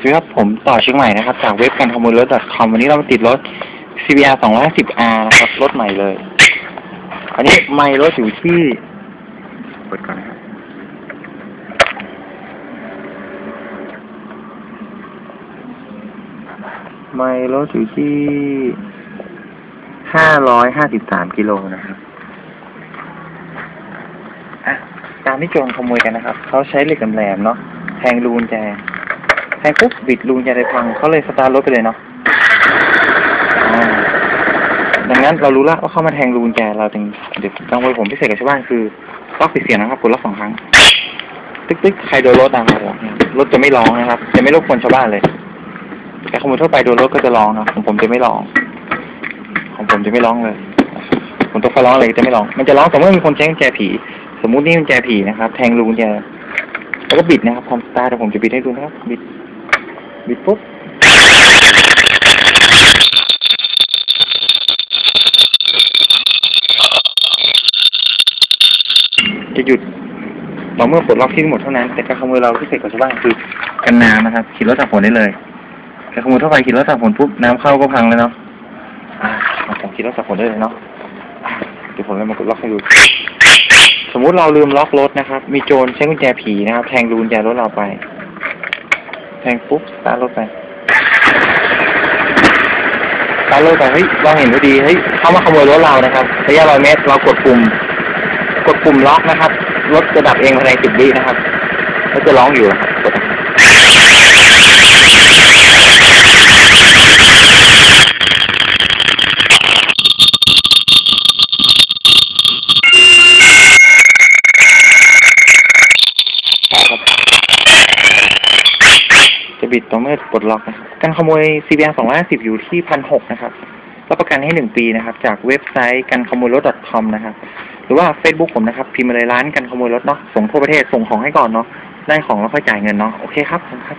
สวัสดีครับผมต่อเชียงใหม่นะครับ จากเว็บการขโมยรถ .com วันนี้เรามาติดรถ CBR 250R นะครับรถใหม่เลย อันนี้ไม่รถอยู่ที่เปิดก่อนนะครับไม่รถอยู่ที่ห้าร้อยห้าสิบสามกิโลนะครับอะตามที่โจรขโมยกันนะครับ เขาใช้เหล็กแหลมเนาะแทงรูกุญแจ แทงปุ๊บบิดรูกุญแจเลยพังเขาเลยสตาร์ทรถไปเลยเนาะดังนั้นเรารู้แล้วว่าเขามาแทงรูกุญแจเราจึงเดี๋ยวต้องไว้ผมพิเศษกับชาวบ้านคือล็อกปิดเสียงนะครับกดล็อกสองครั้ง ตึ๊กตึ๊กใครโดนรถนะครับรถจะไม่ร้องนะครับ จะไม่รบกวนชาวบ้านเลย แต่ขโมยทั่วไปโดนรถก็จะร้องนะของผมจะไม่ร้อง ของผมจะไม่ร้องเลยผมต้องฟ้าร้องอะไรจะไม่ร้อง มันจะร้องแต่เมื่อมีคนใช้กุญแจผี สมมุตินี่กุญแจผีนะครับ แทงรูกุญแจแล้วก็บิดนะครับความสตาร์ทผมจะบิดให้ดูนะครับบิด บิดปุ๊บจะหยุดเราเมื่อปลดล็อกที่ทั้งหมดเท่านั้น แต่การขโมยเราพิเศษกว่าชาวบ้านคือกันน้ำนะครับขี่รถตากฝนได้เลยการขโมยทั่วไปขี่รถตากฝนปุ๊บน้ำเข้าก็พังแล้วเนาะอ่าผมขี่รถตากฝนได้เลยเนาะอะเดี๋ยวผมเลยมากดล็อกให้ดูสมมุติเราลืมล็อกรถนะครับ มีโจรใช้กุญแจผีนะครับ แทงรูกุญแจรถเราไป แทงปุ๊บสตาร์ทรถไปสตาร์ทรถไปเฮ้ยเราเห็นพอดีเฮ้ยเขามาขโมยรถเรานะครับระยะร้อยเมตรเรากดปุ่ม กดปุ่มล็อกนะครับ รถจะดับเองภายในสิบวินะครับก็จะร้องอยู่นะครับกดนะครับ บิดตัวเมื่อปลดล็อกนะครับการขโมย CBR 250 อยู่ที่พันหกนะครับรับประกันให้หนึ่งปีนะครับ จากเว็บไซต์การขโมยรถ .com นะครับ หรือว่า Facebook ผมนะครับ พิมพ์มาเลยร้านการขโมยรถเนาะส่งทั่วประเทศส่งของให้ก่อนเนาะได้ของแล้วค่อยจ่ายเงินเนาะโอเคครับครับ